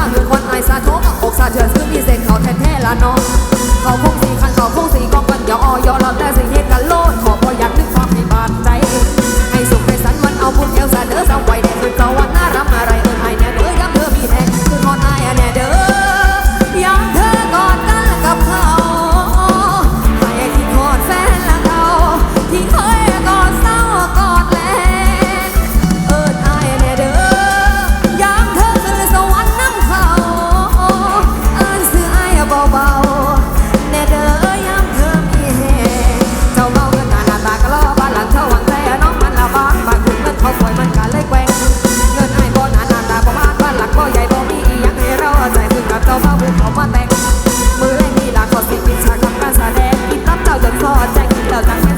าเหือนคนไอสาโทกอกสาเถื่อนซึ่งมีเศษเขาแท้ๆละน้อง altas.